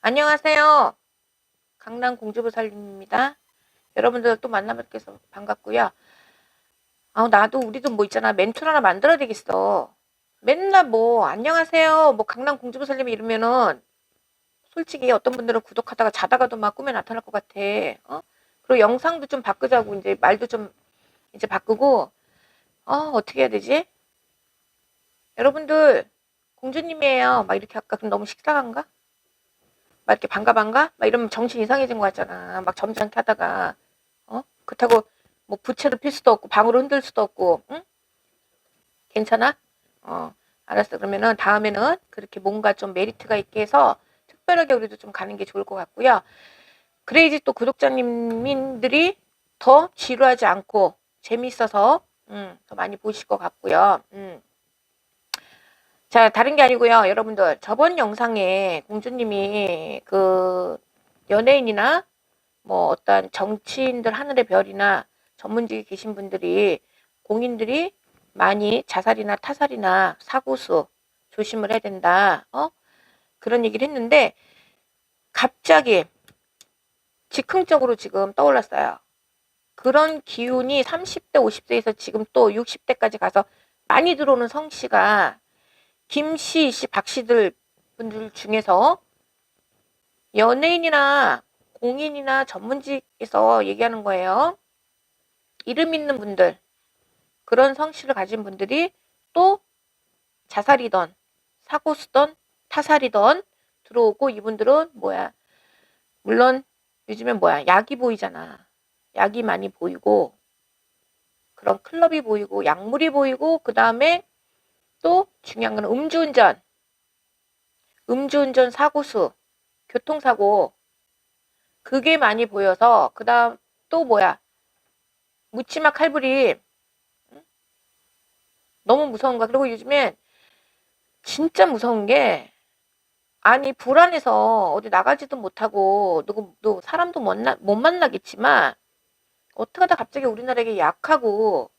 안녕하세요. 강남 공주보살님입니다. 여러분들 또 만나뵙게 해서 반갑고요. 아, 나도 우리도 뭐 있잖아. 멘트 하나 만들어야 되겠어. 맨날 뭐 안녕하세요. 뭐 강남 공주보살님 이러면은 솔직히 어떤 분들은 구독하다가 자다가도 막 꿈에 나타날 것 같아. 어? 그리고 영상도 좀 바꾸자고 이제 말도 좀 이제 바꾸고 어, 어떻게 해야 되지? 여러분들 공주님이에요. 막 이렇게 할까? 그럼 너무 식상한가? 막 이렇게 반가 반가? 막 이러면 정신 이상해진 것 같잖아. 막 점잖게 하다가 어? 그렇다고 뭐 부채도 필 수도 없고 방으로 흔들 수도 없고 응? 괜찮아? 어 알았어. 그러면은 다음에는 그렇게 뭔가 좀 메리트가 있게 해서 특별하게 우리도 좀 가는 게 좋을 것 같고요. 그래야지 또 구독자님들이 더 지루하지 않고 재미있어서 음, 더 많이 보실 것 같고요. 음. 자, 다른 게 아니고요. 여러분들, 저번 영상에 공주님이 그 연예인이나 뭐 어떤 정치인들 하늘의 별이나 전문직에 계신 분들이 공인들이 많이 자살이나 타살이나 사고수 조심을 해야 된다. 어? 그런 얘기를 했는데 갑자기 즉흥적으로 지금 떠올랐어요. 그런 기운이 30대, 50대에서 지금 또 60대까지 가서 많이 들어오는 성씨가 김씨, 씨, 박씨들 분들 중에서 연예인이나 공인이나 전문직에서 얘기하는 거예요. 이름 있는 분들, 그런 성씨를 가진 분들이 또 자살이던, 사고 쓰던, 타살이던 들어오고 이분들은 뭐야? 물론 요즘엔 뭐야? 약이 보이잖아. 약이 많이 보이고 그런 클럽이 보이고 약물이 보이고 그 다음에 또 중요한 건 음주운전, 음주운전 사고수, 교통사고. 그게 많이 보여서 그 다음 또 뭐야? 묻지마 칼부림. 응? 너무 무서운 거야. 그리고 요즘엔 진짜 무서운 게 아니 불안해서 어디 나가지도 못하고 누구 또 사람도 못, 나, 못 만나겠지만 어떻게 하다 갑자기 우리나라에 약하고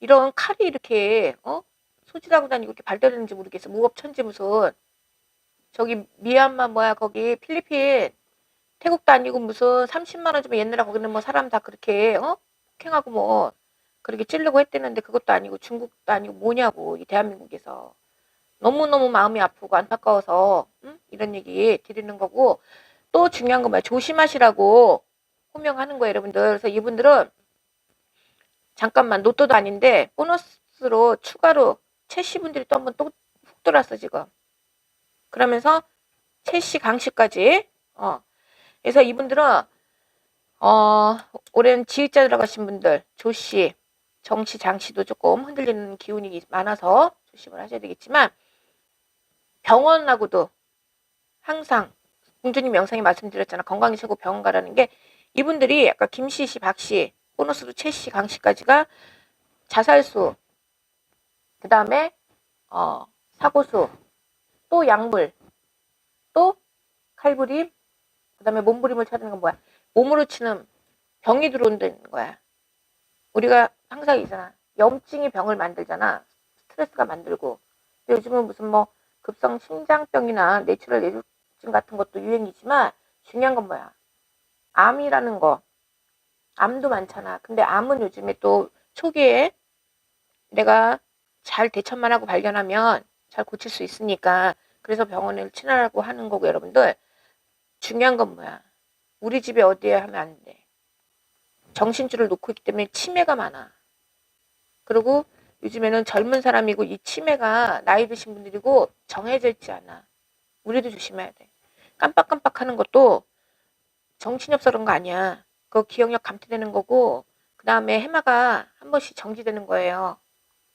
이런 칼이 이렇게 어 소지하고 다니고 이렇게 발달했는지 모르겠어. 무법천지 무슨 저기 미얀마 뭐야 거기 필리핀. 태국도 아니고 무슨 30만 원 주면 옛날에 거기는 뭐 사람 다 그렇게 어? 폭행하고 뭐 그렇게 찌르고 했대는데 그것도 아니고 중국도 아니고 뭐냐고 이 대한민국에서. 너무너무 마음이 아프고 안타까워서 응? 이런 얘기 드리는 거고. 또 중요한 건 뭐야 조심하시라고 호명하는 거예요 여러분들. 그래서 이분들은 잠깐만 로또도 아닌데 보너스로 추가로 채씨 분들이 또 한번 또훅 들어왔어 지금. 그러면서 채씨 강씨까지 어. 그래서 이분들은 어 올해는 지읒자 들어가신 분들 조씨 정씨 장씨도 조금 흔들리는 기운이 많아서 조심을 하셔야 되겠지만 병원하고도 항상 공주님 영상에 말씀드렸잖아. 건강이 최고 병원 가라는 게 이분들이 아까 김씨 씨 박씨 보너스로 최씨 강씨까지가 자살수 그 다음에 어, 사고수 또 약물 또 칼부림 그 다음에 몸부림을 찾는 건 뭐야? 몸으로 치는 병이 들어온다는 거야. 우리가 항상 있잖아. 염증이 병을 만들잖아. 스트레스가 만들고. 요즘은 무슨 뭐 급성 심장병이나 내추럴 뇌졸중 같은 것도 유행이지만 중요한 건 뭐야? 암이라는 거. 암도 많잖아. 근데 암은 요즘에 또 초기에 내가 잘 대처만 하고 발견하면 잘 고칠 수 있으니까 그래서 병원을 친하라고 하는 거고 여러분들. 중요한 건 뭐야? 우리 집에 어디에 하면 안 돼. 정신줄을 놓고 있기 때문에 치매가 많아. 그리고 요즘에는 젊은 사람이고 이 치매가 나이 드신 분들이고 정해져 있지 않아. 우리도 조심해야 돼. 깜빡깜빡 하는 것도 정신이 없어 그런 거 아니야. 그 기억력 감퇴되는 거고 그 다음에 해마가 한 번씩 정지되는 거예요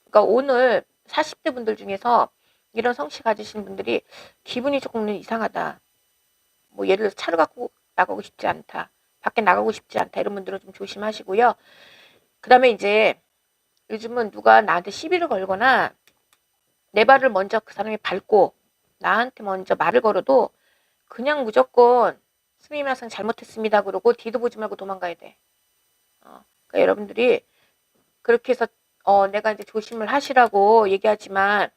그러니까 오늘 40대 분들 중에서 이런 성씨 가지신 분들이 기분이 조금 이상하다. 뭐 예를 들어서 차를 갖고 나가고 싶지 않다. 밖에 나가고 싶지 않다. 이런 분들은 좀 조심하시고요. 그 다음에 이제 요즘은 누가 나한테 시비를 걸거나 내 발을 먼저 그 사람이 밟고 나한테 먼저 말을 걸어도 그냥 무조건 스미마 상 잘못했습니다. 그러고 뒤도 보지 말고 도망가야 돼. 어, 그러니까 여러분들이 그렇게 해서 어, 내가 이제 조심을 하시라고 얘기하지만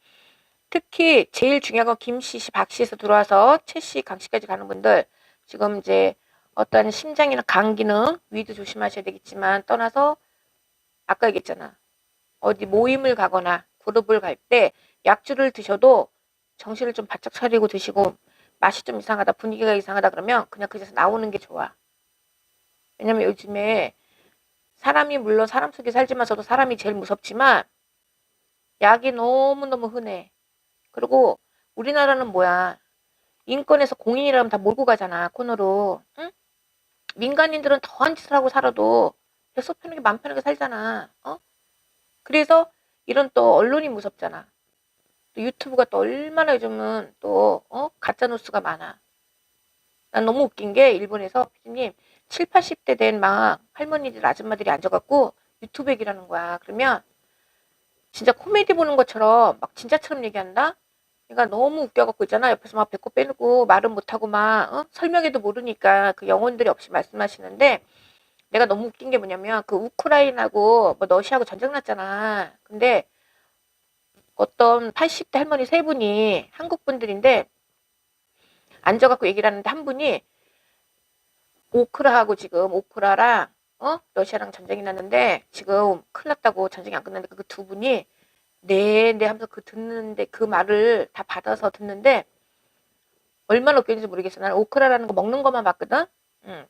특히 제일 중요한 건 김씨 씨, 박씨에서 들어와서 최씨, 강씨까지 가는 분들 지금 이제 어떤 심장이나 간 기능 위도 조심하셔야 되겠지만 떠나서 아까 얘기했잖아. 어디 모임을 가거나 그룹을 갈 때 약주를 드셔도 정신을 좀 바짝 차리고 드시고 맛이 좀 이상하다 분위기가 이상하다 그러면 그냥 그 자리에서 나오는 게 좋아. 왜냐면 요즘에 사람이 물론 사람 속에 살지만서도 사람이 제일 무섭지만 약이 너무너무 흔해. 그리고 우리나라는 뭐야. 인권에서 공인이라면 다 몰고 가잖아. 코너로. 응? 민간인들은 더한 짓을 하고 살아도 속 편하게 맘 편하게 살잖아. 어? 그래서 이런 또 언론이 무섭잖아. 또 유튜브가 또 얼마나 요즘은 또 어? 가짜 뉴스가 많아. 난 너무 웃긴 게 일본에서 피디님 7, 80대 된 막 할머니들 아줌마들이 앉아갖고 유튜브 얘기를 하는 거야. 그러면 진짜 코미디 보는 것처럼 막 진짜처럼 얘기한다? 그러니까 너무 웃겨갖고 있잖아. 옆에서 막 배꼽 빼고 말은 못하고 막 어? 설명해도 모르니까 그 영혼들이 없이 말씀하시는데 내가 너무 웃긴 게 뭐냐면 그 우크라이나하고 뭐 러시아하고 전쟁 났잖아. 근데 어떤 80대 할머니 세 분이 한국 분들인데 앉아갖고 얘기를 하는데 한 분이 오크라하고 지금 오크라랑 어 러시아랑 전쟁이 났는데 지금 큰일 났다고 전쟁이 안 끝났는데 그 두 분이 네 네 하면서 그 듣는데 그 말을 다 받아서 듣는데 얼마나 웃겼는지 모르겠어. 나는 오크라라는 거 먹는 것만 봤거든. 응.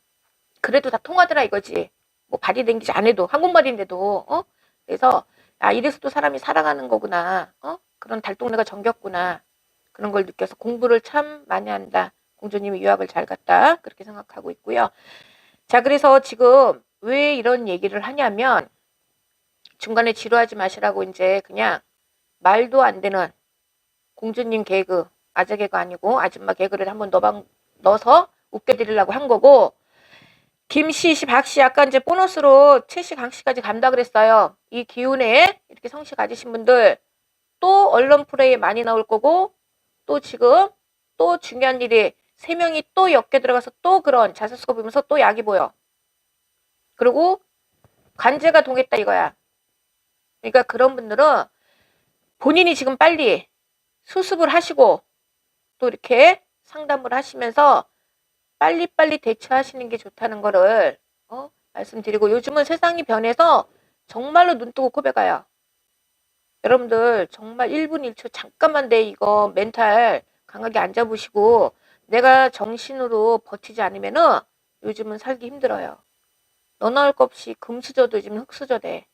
그래도 다 통하더라 이거지. 뭐 발이 댕기지 안 해도 한국말인데도 어 그래서 아 이래서 또 사람이 살아가는 거구나. 어 그런 달동네가 정겼구나. 그런 걸 느껴서 공부를 참 많이 한다. 공주님이 유학을 잘 갔다. 그렇게 생각하고 있고요. 자, 그래서 지금 왜 이런 얘기를 하냐면 중간에 지루하지 마시라고 이제 그냥 말도 안 되는 공주님 개그, 아재 개그 아니고 아줌마 개그를 한번 넣어방, 넣어서 웃겨드리려고 한 거고 김씨, 씨, 박씨 아까 이제 보너스로 최씨, 강씨까지 간다 그랬어요. 이 기운에 이렇게 성씨 가지신 분들 또 언론 프레이에 많이 나올 거고 또 지금 또 중요한 일이 세 명이 또 엮여 들어가서 또 그런 자살수가 보면서 또 약이 보여. 그리고 관제가 동했다 이거야. 그러니까 그런 분들은 본인이 지금 빨리 수습을 하시고 또 이렇게 상담을 하시면서 빨리빨리 대처하시는 게 좋다는 거를 어? 말씀드리고 요즘은 세상이 변해서 정말로 눈 뜨고 코베 가요. 여러분들 정말 1분 1초 잠깐만 내 이거 멘탈 강하게 안 잡으시고 내가 정신으로 버티지 않으면은 요즘은 살기 힘들어요. 너나 할것 없이 금수저도 요즘 흑수저 돼.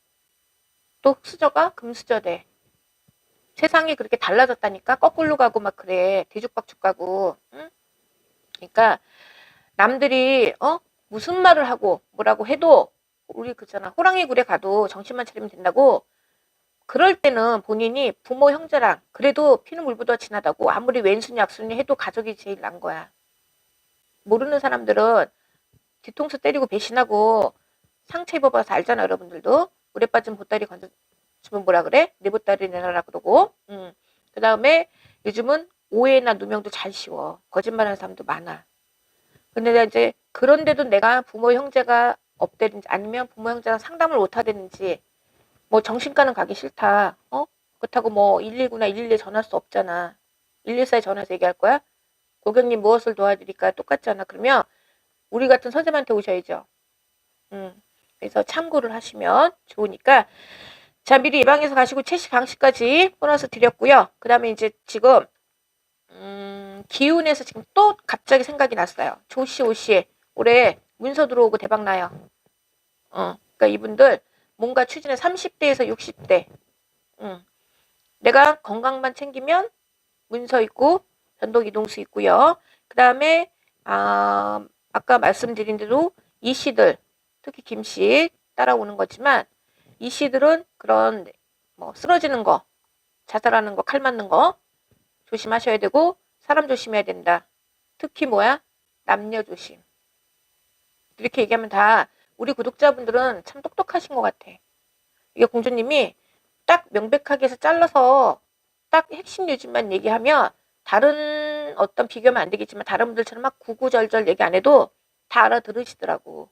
또 흑수저가 금수저 돼. 세상이 그렇게 달라졌다니까 거꾸로 가고 막 그래 뒤죽박죽 가고 응? 그러니까 남들이 어 무슨 말을 하고 뭐라고 해도 우리 그잖아 호랑이 굴에 가도 정신만 차리면 된다고 그럴 때는 본인이 부모 형제랑 그래도 피는 물보다 진하다고 아무리 왼순이 약순이 해도 가족이 제일 난 거야. 모르는 사람들은 뒤통수 때리고 배신하고 상처 입어봐서 알잖아 여러분들도 물에 빠진 보따리 건져주면 뭐라 그래? 내 보따리 내놔라 그러고 음. 그 다음에 요즘은 오해나 누명도 잘 씌워 거짓말하는 사람도 많아 근데 내가 이제 그런데도 내가 부모 형제가 없대든지 아니면 부모 형제랑 상담을 못 하겠는지 뭐 정신과는 가기 싫다. 어? 그렇다고 뭐 119나 112에 전화할 수 없잖아. 114에 전화해서 얘기할 거야? 고객님 무엇을 도와드릴까? 똑같잖아. 그러면 우리 같은 선생님한테 오셔야죠. 음. 그래서 참고를 하시면 좋으니까 자 미리 예방해서 가시고 채식 강식까지 보너스 드렸고요. 그 다음에 이제 지금 음, 기운에서 지금 또 갑자기 생각이 났어요. 조씨 오씨 올해 문서 들어오고 대박 나요. 어, 그러니까 이분들 뭔가 추진해 30대에서 60대. 응. 내가 건강만 챙기면 문서 있고 전동 이동수 있고요. 그 다음에 아, 아까 말씀드린 대로 이 씨들 특히 김씨 따라오는 거지만 이 씨들은 그런 뭐 쓰러지는 거, 자살하는 거, 칼 맞는 거 조심하셔야 되고 사람 조심해야 된다. 특히 뭐야? 남녀 조심. 이렇게 얘기하면 다 우리 구독자분들은 참 똑똑하신 것 같아. 이게 공주님이 딱 명백하게 해서 잘라서 딱 핵심 요즘만 얘기하면 다른 어떤 비교하면 안 되겠지만 다른 분들처럼 막 구구절절 얘기 안 해도 다 알아들으시더라고.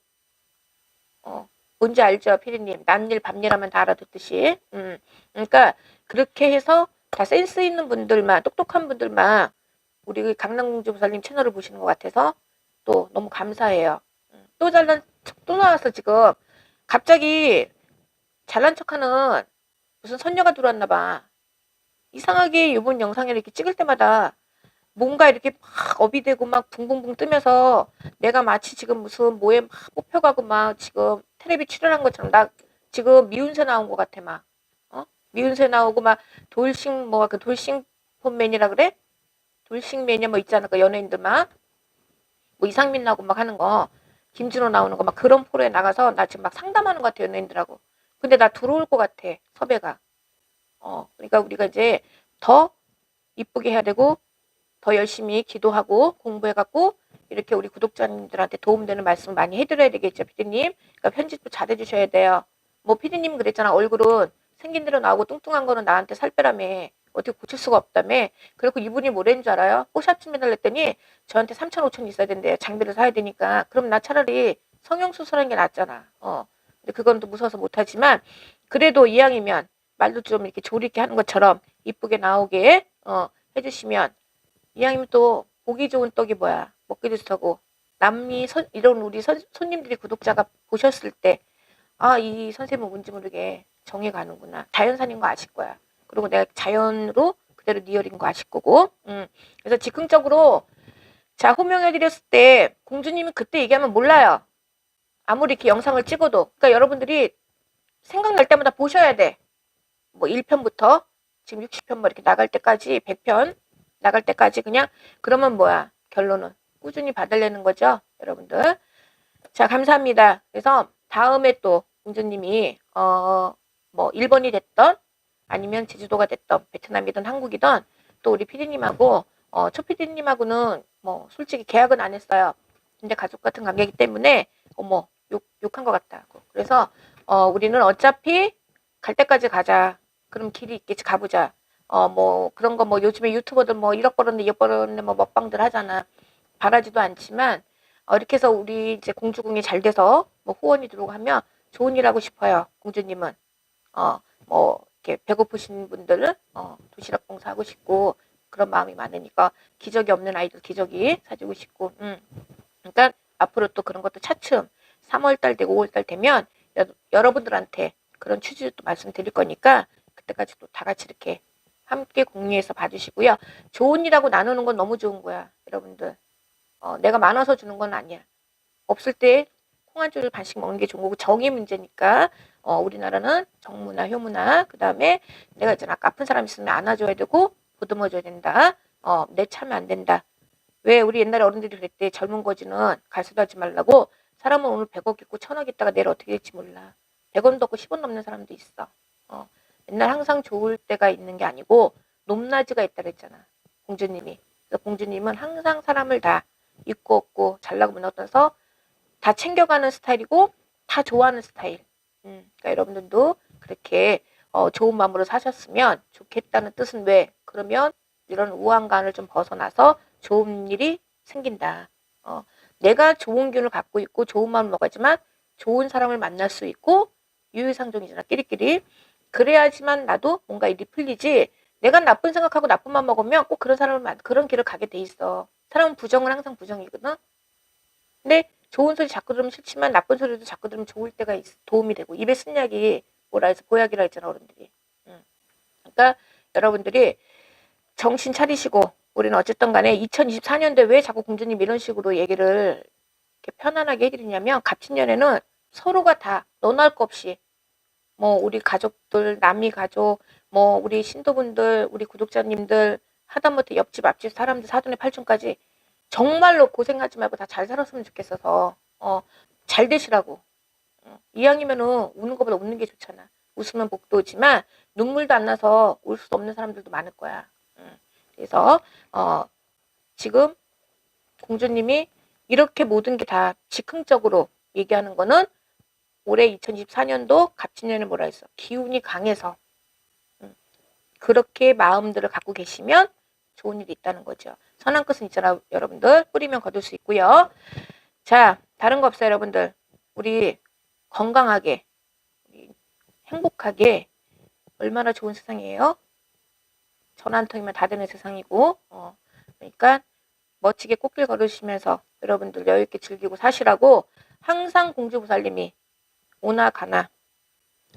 어, 뭔지 알죠, 피디님? 남일 밤일 하면 다 알아듣듯이. 음, 그러니까 그렇게 해서 다 센스 있는 분들만 똑똑한 분들만 우리 강남공주 부사님 채널을 보시는 것 같아서 또 너무 감사해요. 음, 또 잘난 척또 나왔어 지금 갑자기 잘난 척하는 무슨 선녀가 들어왔나 봐. 이상하게 이번 영상을 이렇게 찍을 때마다 뭔가 이렇게 막 업이 되고 막 붕붕붕 뜨면서 내가 마치 지금 무슨 뭐에 막 뽑혀가고 막 지금 텔레비 출연한 것처럼 나 지금 미운새 나온 것 같아 막 어? 미운새 나오고 막 돌싱 뭐가 그 돌싱 폰맨이라 그래? 돌싱 매니아 뭐 있잖아 그 연예인들만 뭐 이상민 나오고 막 하는 거 김진호 나오는 거 막 그런 프로에 나가서 나 지금 막 상담하는 것 같아 연예인들하고 근데 나 들어올 것 같아 섭외가 어 그러니까 우리가 이제 더 이쁘게 해야 되고 더 열심히 기도하고 공부해갖고 이렇게 우리 구독자님들한테 도움되는 말씀 많이 해드려야 되겠죠, 피디님. 그러니까 편집도 잘해주셔야 돼요. 뭐 피디님 그랬잖아. 얼굴은 생긴 대로 나오고 뚱뚱한 거는 나한테 살 빼라며. 어떻게 고칠 수가 없다며. 그리고 이분이 뭐라는 줄 알아요? 뽀샵 좀 해달랬더니 저한테 3천, 5천 있어야 된대. 장비를 사야 되니까. 그럼 나 차라리 성형수술하는 게 낫잖아. 어. 근데 그건 또 무서워서 못하지만 그래도 이왕이면 말도 좀 이렇게 조리 있게 하는 것처럼 이쁘게 나오게 어, 해주시면 이왕이면 또 보기 좋은 떡이 뭐야 먹기도 좋고 남이 선, 이런 우리 선, 손님들이 구독자가 보셨을 때 아 이 선생님은 뭔지 모르게 정이 가는구나 자연산인 거 아실 거야 그리고 내가 자연으로 그대로 리얼인 거 아실 거고. 음. 그래서 즉흥적으로 자 호명해 드렸을 때 공주님이 그때 얘기하면 몰라요. 아무리 이렇게 영상을 찍어도. 그러니까 여러분들이 생각날 때마다 보셔야 돼 뭐 1편부터 지금 60편 뭐 이렇게 나갈 때까지 100편 나갈 때까지 그냥 그러면 뭐야? 결론은 꾸준히 받으려는 거죠 여러분들. 자 감사합니다. 그래서 다음에 또 공주님이 어뭐 일본이 됐던 아니면 제주도가 됐던 베트남이든 한국이든 또 우리 피디님하고 어초 피디님하고는 뭐 솔직히 계약은 안 했어요 근데 가족 같은 관계이기 때문에 어머 욕 욕한 것 같다고 그래서 어 우리는 어차피 갈 때까지 가자 그럼 길이 있겠지 가보자 어 뭐 그런 거 뭐 요즘에 유튜버들 뭐 1억 벌었는데 2억 벌었는데 뭐 먹방들 하잖아. 바라지도 않지만 어 이렇게 해서 우리 이제 공주궁이 잘 돼서 뭐 후원이 들어오고 하면 좋은 일 하고 싶어요. 공주님은 어 뭐 이렇게 배고프신 분들은 어 도시락 봉사 하고 싶고 그런 마음이 많으니까 기적이 없는 아이들 기적이 사주고 싶고 음. 그러니까 앞으로 또 그런 것도 차츰 3월달 되고 5월달 되면 여, 여러분들한테 그런 취지를 또 말씀드릴 거니까 그때까지 또 다 같이 이렇게 함께 공유해서 봐주시고요. 좋은 일하고 나누는 건 너무 좋은 거야, 여러분들. 어, 내가 많아서 주는 건 아니야. 없을 때 콩 한 줄을 반씩 먹는 게 좋은 거고 정의 문제니까 어, 우리나라는 정문화, 효문화 그 다음에 내가 있잖아 아픈 사람 있으면 안아줘야 되고 보듬어줘야 된다. 어, 내 차면 안 된다. 왜 우리 옛날에 어른들이 그랬대 젊은 거지는 갈수도 하지 말라고 사람은 오늘 100억 있고 1000억 있다가 내일 어떻게 될지 몰라. 100원도 없고 10원 넘는 사람도 있어. 어, 맨날 항상 좋을 때가 있는 게 아니고 높낮이가 있다 그랬잖아. 공주님이. 그래서 공주님은 항상 사람을 다 있고 없고 잘나고 못나서 다 챙겨가는 스타일이고 다 좋아하는 스타일. 음, 그러니까 여러분들도 그렇게 어, 좋은 마음으로 사셨으면 좋겠다는 뜻은 왜? 그러면 이런 우한관을 좀 벗어나서 좋은 일이 생긴다. 어, 내가 좋은 균을 갖고 있고 좋은 마음을 먹었지만 좋은 사람을 만날 수 있고 유유상종이잖아. 끼리끼리. 그래야지만 나도 뭔가 일이 풀리지. 내가 나쁜 생각하고 나쁜 맘 먹으면 꼭 그런 사람을 만- 그런 길을 가게 돼 있어. 사람은 부정은 항상 부정이거든. 근데 좋은 소리 자꾸 들으면 싫지만 나쁜 소리도 자꾸 들으면 좋을 때가 있, 도움이 되고 입에 쓴 약이 뭐라 해서 보약이라 했잖아 어른들이. 응. 그러니까 여러분들이 정신 차리시고 우리는 어쨌든 간에 2024년도에 왜 자꾸 공주님 이런 식으로 얘기를 이렇게 편안하게 해드리냐면 갑친년에는 서로가 다 너날 것 없이 뭐 우리 가족들, 남이 가족, 뭐 우리 신도분들, 우리 구독자님들 하다못해 옆집 앞집 사람들 사돈의 팔촌까지 정말로 고생하지 말고 다 잘 살았으면 좋겠어서 어 잘 되시라고. 어, 이왕이면은 우는 것보다 웃는 게 좋잖아. 웃으면 복도 오지만 눈물도 안 나서 울 수 없는 사람들도 많을 거야. 음, 그래서 어 지금 공주님이 이렇게 모든 게 다 즉흥적으로 얘기하는 거는 올해 2024년도 갑진년에 뭐라 했어? 기운이 강해서. 음, 그렇게 마음들을 갖고 계시면 좋은 일이 있다는 거죠. 선한 끝은 있잖아, 여러분들. 뿌리면 거둘 수 있고요. 자, 다른 거 없어요, 여러분들. 우리 건강하게, 행복하게 얼마나 좋은 세상이에요? 전화 한 통이면 다 되는 세상이고, 어, 그러니까 멋지게 꽃길 걸으시면서 여러분들 여유 있게 즐기고 사시라고 항상 공주부살님이 오나 가나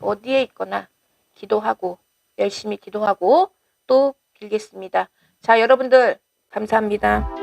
어디에 있거나 기도하고 열심히 기도하고 또 빌겠습니다. 자, 여러분들 감사합니다.